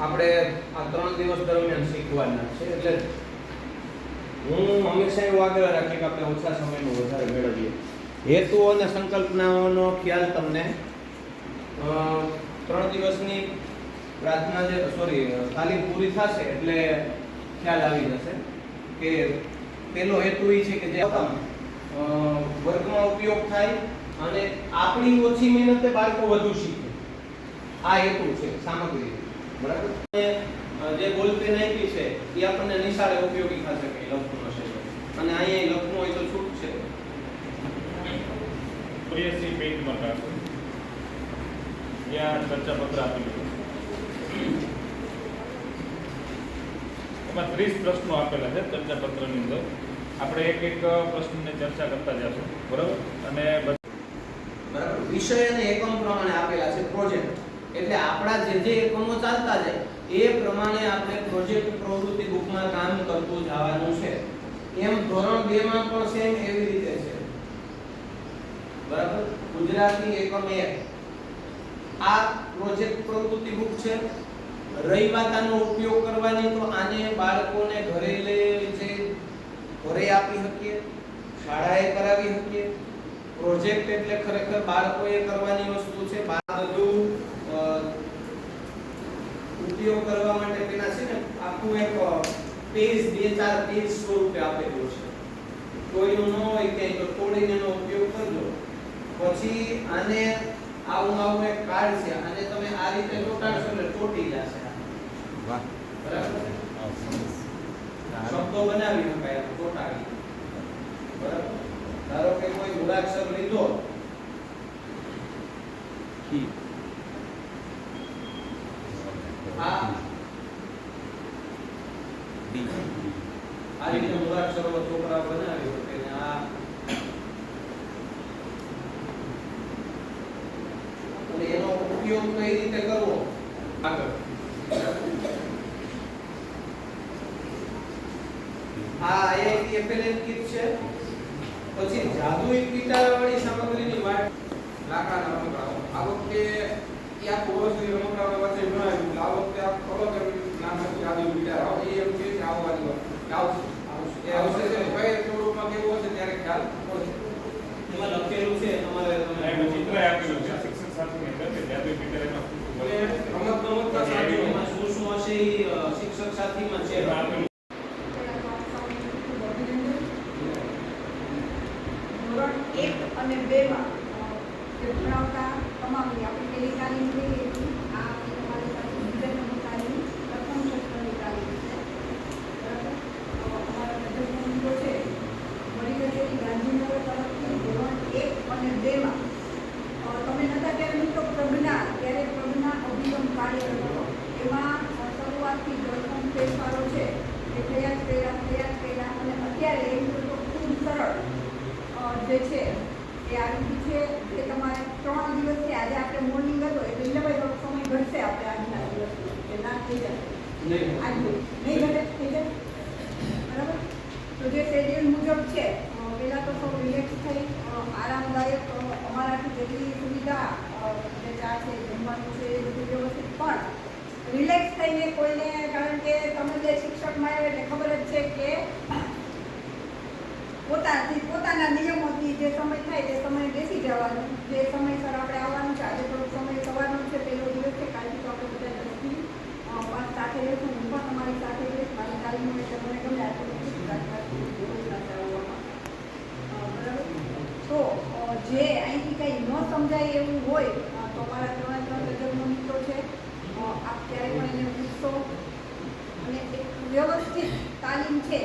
આપણે આ ત્રણ દિવસ દરમિયાન શીખવાના છે. એટલે હું હંમેશા એવું આગ્રહ રાખીએ કે આપણે ઓછા સમયમાં વધારે મેળવીએ. હેતુ અને સંકલ્પનાઓનો ખ્યાલ તમને ત્રણ દિવસની પ્રાર્થના જે, સોરી, તાલીમ પૂરી થશે એટલે ખ્યાલ આવી જશે કે પેલો હેતુ એ છે કે જે વર્ગમાં ઉપયોગ થાય અને આપણી ઓછી મહેનતે બાળકો વધુ શીખે. આ હેતુ છે, સામગ્રી. બરાબર? જે બોલ પેન આપી છે એ આપણને નિશાળે ઉપયોગી થશે કે લખવું હશે અને અહીંયા લખવું હોય તો છૂટ છે. પ્રિયસી પેઇન્ટમાં કાઢો ત્યાં ચર્ચા પત્ર આપેલું છે એમાં ત્રીસ પ્રશ્નો આપેલા છે ચર્ચા પત્રની અંદર. આપણે એક એક પ્રશ્નને ચર્ચા કરતા જશું બરાબર? અને બરાબર. વિષય અને એકમ પ્રમાણે આપેલા છે પ્રોજેક્ટ એટલે આપણા જે જે એકમો ચાલતા જાય, એ પ્રમાણે આપણે પ્રોજેક્ટ પ્રવૃત્તિ બુકમાં કામ કરતું જવાનું છે. એમ ધોરણ 2 માં પણ સેમ એવી રીતે છે. બરાબર? ગુજરાતી એકમ 1 આ પ્રોજેક્ટ પ્રવૃત્તિ બુક છે. રહી વાત આનો ઉપયોગ કરવાની તો આને બાળકોને ઘરે લઈ જે ઘરે આપી શકીએ, શાળાએ કરાવી શકીએ. પ્રોજેક્ટ એટલે ખરેખર બાળકોએ કરવાની વસ્તુ છે બા બધું અ, ઉપયોગ કરવા માટે પેલા છે ને આખું એક પેજ બે ચાર પેજ સ્વરૂપે આપેલું છે. કોઈનું ન હોય કે તો તોડીને એનો ઉપયોગ કરજો. પછી આને આવું આવું એક કાર્ડ છે આને તમે આ રીતે ચોટાડશો એટલે ચોટી જશે. બરાબર? શબ્દો બનાવી શકાય તોટાવી ચોટાડી બરાબર? ધારો કે કોઈ મૂળાક્ષર લીધો. કી. આ ડી આ રીતે મૂળાક્ષરો છોકરા બનાવી શકે ને આ અને એનો ઉપયોગ કઈ રીતે કરવો? આગળ. આ આઈઆઈટી એફએલએન આ વખતે આખું વર્ષની રમકડાઓ વચ્ચે બનાવ્યું આ વખતે આ અલગ એમ નામ હતું આદિ વિચાર એ એમ કે વાત કે આવશે એ આવશે છે ભાઈ કઈ સ્વરૂપમાં કેવું હશે ત્યારે ખ્યાલ પડશે એમાં લખેલું છે તમારે ચિત્ર આપેલું છે. શિક્ષક સાથેની અંદર કે જાદુ પીટર એમાં રમત ગમતના સાથીઓમાં શું શું હશે શિક્ષક સાથીમાં છે. આપેલું ધોરણ એક અને બેમાં અ, જે ભણાવતા તમામની આપણી પેલી તાલીમ થઈ ગઈ હતી આ આપણી તમારી પાસે બીજા નંબર તાલીમ પ્રથમ ક્ષેત્રની તાલીમ છે બરાબર તો અમારા પ્રદેશનો છે વડી કચેરી ગાંધીનગર તરફથી ધોરણ એક અને બેમાં અ, તમે નતા ત્યારે મિત્રો પ્રજ્ઞા ત્યારે પ્રજ્ઞા અભિગમ કાર્યરત હતો એમાં અ, શરૂઆતથી જોઈન્ટ ફેરફારો છે એ થયા જ કર્યા થયા જ કર્યા અને અત્યારે એમ તો ખૂબ સરળ અ, જે છે એ આવી ગયું છે જે તમારે ત્રણ દિવસથી આજે આપણે મોર્નિંગ હતો એટલે ઇલેવન સમય ઘટશે આપણે આજના દિવસનો કે ના થઈ જશે નહીં આજનું નહીં ઘટે થઈ જાય બરાબર તો જે શેડ્યુલ મુજબ છે પહેલાં તો સૌ રિલેક્સ થઈ આરામદાયક અમારાથી જેટલી સુવિધા જે ચા છે, જમવાનું છે, એ બધું વ્યવસ્થિત, પણ રિલેક્સ થઈને કોઈને, કારણ કે તમે જે શિક્ષકમાં આવ્યા એટલે ખબર જ છે કે પોતાથી, પોતાના નિયમોથી જે સમય થાય, તે સમયે બેસી જવાનું. જે સમયસર આપણે આવવાનું છે, આજે થોડોક સમય સવારનો છે, પહેલો દિવસ છે કાલથી તો આપણે બધા દસથી અ, પાંચ સાથે રહેશું હું પણ તમારી સાથે રહીશ મારી તાલીમ એટલે મને ગમે આ થોડું ખુશી રાખી જરૂર સાથે આવવામાં અ, બરાબર તો અ, જે અહીંથી કંઈ ન સમજાય એવું હોય તો મારા ત્રણે ત્રણ તજજ્ઞ મિત્રો છે. આપ ક્યારે પણ એને પૂછશો. અને એક વ્યવસ્થિત તાલીમ છે.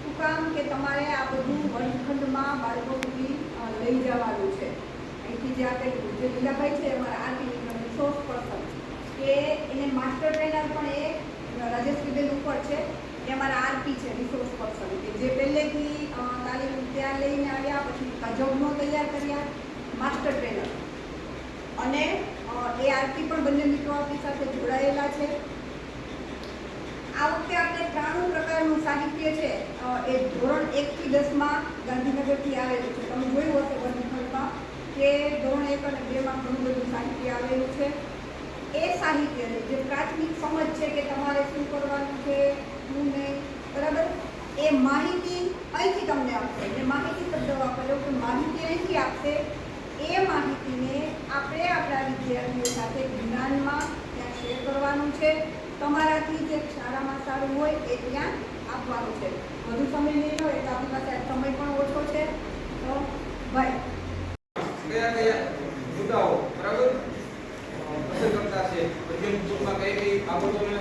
શું કામ કે તમારે આ બધું વર્ગખંડમાં બાળકો સુધી લઈ જવાનું છે. અહીંથી જે આપણે જે લીલાભાઈ છે અમારા આરટી રિસોર્સ પર્સન કે એને માસ્ટર ટ્રેનર પણ એ રાજેશ્રીબેન ઉપર છે. એ અમારા આરપી છે રિસોર્સ પર્સન કે જે પહેલેથી તાલીમ ત્યાં લઈને આવ્યા, પછી જોબનો તૈયાર કર્યા. Master trainer. અને એ આરતી પણ બંને મિત્રો આપણી સાથે જોડાયેલા છે. આ વખતે આપણે ત્રાણું પ્રકારનું સાહિત્ય છે એ ધોરણ એકથી દસમાં ગાંધીનગરથી આવેલું છે. તમે જોયું હશે ગાંધીનગરમાં કે ધોરણ એક અને બેમાં ઘણું બધું સાહિત્ય આવેલું છે. એ સાહિત્યની જે પ્રાથમિક સમજ છે કે તમારે શું કરવાનું છે, શું નહીં, બરાબર? એ માહિતી અહીંથી તમને આપશે. એ માહિતી શબ્દ વાપર્યો કે માહિતી અહીંથી આપશે એ માહિતીને આપણે આપણા વિદ્યાર્થીઓ સાથે જ્ઞાનમાં ત્યાં શેર કરવાનું છે. તમારાથી જે સારામાં સારું હોય એ ત્યાં આપવાનું છે. વધુ સમય નહીં લો, એટલે આપણી પાસે સમય પણ ઓછો છે. તો ભાઈ. કરતા છે.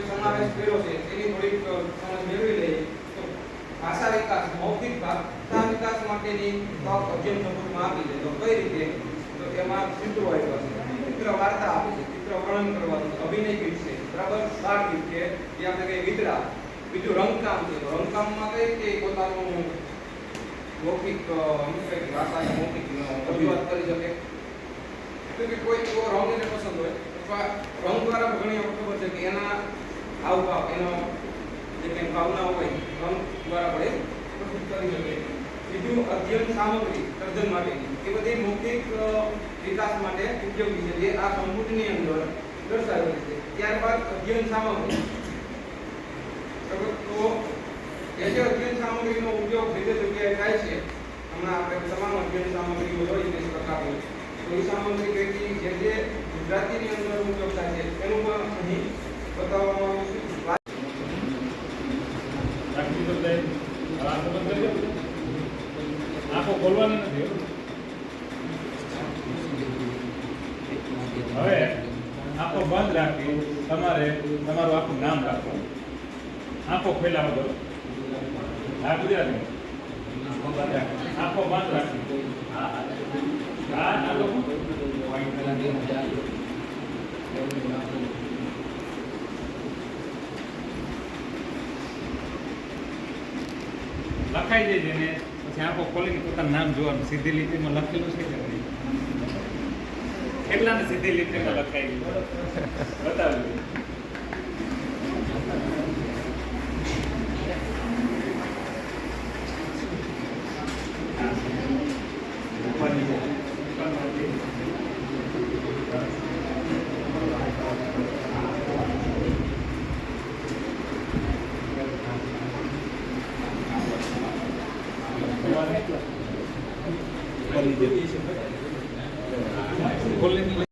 સમાવેશ કર્યો છે તેની થોડીક સમજ મેળવી લઈએ. ભાષા વિકાસ, મૌખિક ભાષા વિકાસ માટેની અધ્યયન પુસ્તકમાં આપી દે તો કઈ રીતે એમાં ચિત્રો આવ્યા છે. ચિત્ર વાર્તા આપી છે. ચિત્ર વર્ણન કરવાનું, અભિનય ગીત છે. બરાબર? બાળ ગીત છે. જે આપણે કહીએ વિતરા. બીજું રંગકામ છે. રંગકામમાં કઈ કે પોતાનું મૌખિક ભાષાને મૌખિક રજૂઆત કરી શકે? એટલે કે કોઈ એવો રંગ એને પસંદ હોય? અથવા રંગ દ્વારા ઘણી વખત ખબર છે કે એના હાવભાવ, એનો જે કંઈ ભાવના હોય, રંગ દ્વારા આપણે પ્રસ્તુત કરી શકે. બીજું અધ્યયન સામગ્રી સર્જન માટેની. એ બધી મૌખિક વિકાસ માટે ઉપયોગી છે. જે આ સંપુટની અંદર દર્શાવેલી છે. ત્યારબાદ અધ્યયન સામગ્રી. તો જે જે અધ્યયન સામગ્રીનો ઉપયોગ જે તે જગ્યાએ થાય છે, હમણાં આપણે તમામ અધ્યયન સામગ્રીઓ જોઈ તે પ્રકારની તો એ સામગ્રી પૈકી જે જે ગુજરાતીની અંદર ઉપયોગ થાય છે, એનું પણ અહીં બતાવવામાં આવ્યું છે. આંખો ખોલવાની નથી હો. હવે આંખો બંધ રાખી તમારે તમારું આખું નામ રાખવાનું. આંખો ખોલ્યા વગર હા, ગુજરાતી. આંખો બંધ રાખી હા આ લોકો લખાઈ જાય જેને પછી આંખો ખોલીને પોતાનું નામ જોવાનું. સીધી લીટીમાં લખેલું છે કે કેટલાને સીધી લીટીમાં લખાયેલું બતાવ્યું ખોલીને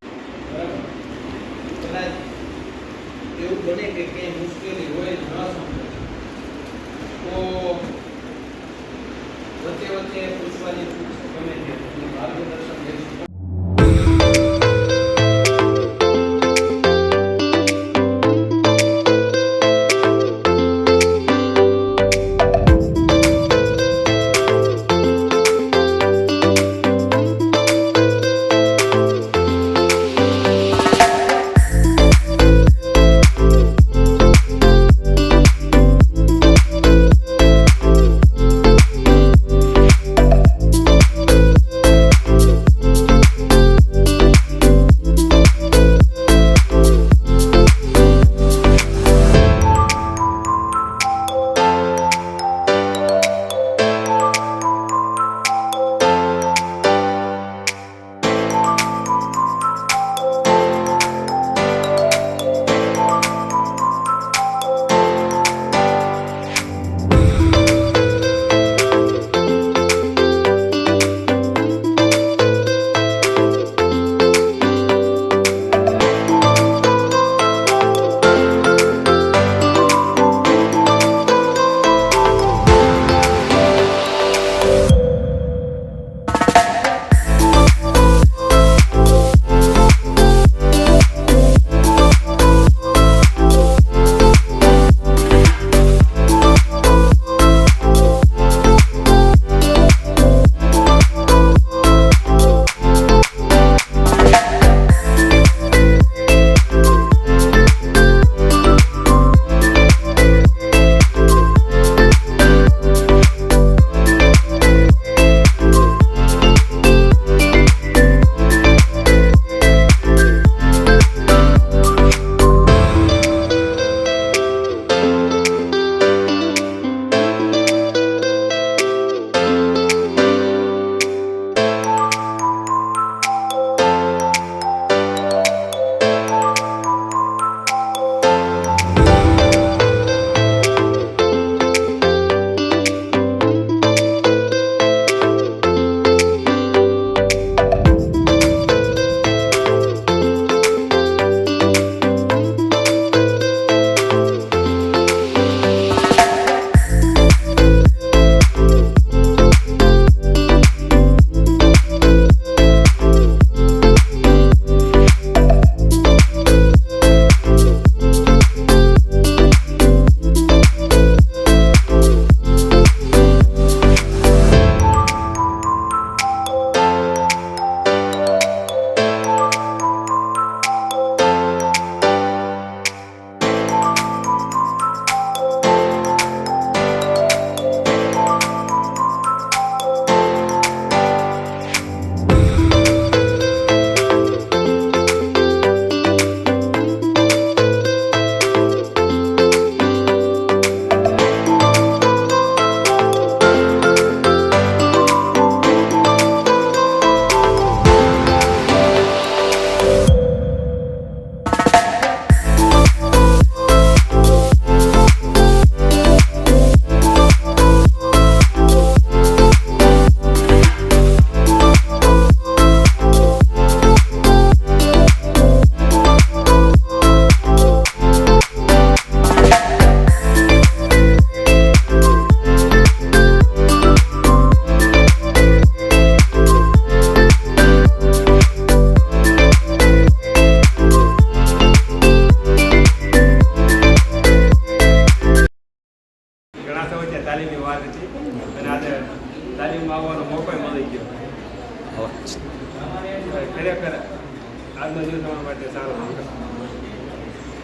લોકો માટે સારો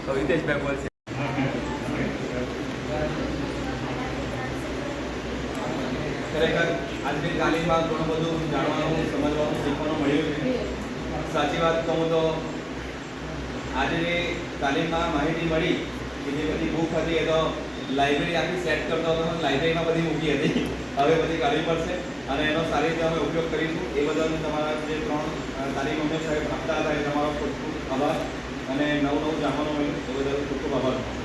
તો હિતેશભાઈ બોલશે. ખરેખર આજની તાલીમમાં ઘણું બધું જાણવાનું, સમજવાનું, શીખવાનું મળ્યું સાચી વાત કહું તો આજની તાલીમમાં માહિતી મળી કે જે બધી બુક હતી એ તો લાઇબ્રેરી આખી સેટ કરતો હતો લાઇબ્રેરીમાં બધી મૂકી હતી. હવે બધી કાઢવી પડશે અને એનો સારી રીતે અમે ઉપયોગ કરીશું. એ બદલ તમારા જે ત્રણ તાલીમ અમને સાહેબ આપતા હતા એ તમારો ખૂબ ખૂબ આભાર અને નવું નવું જાણવાનું મળ્યું એ બદલ ખૂબ ખૂબ આભાર.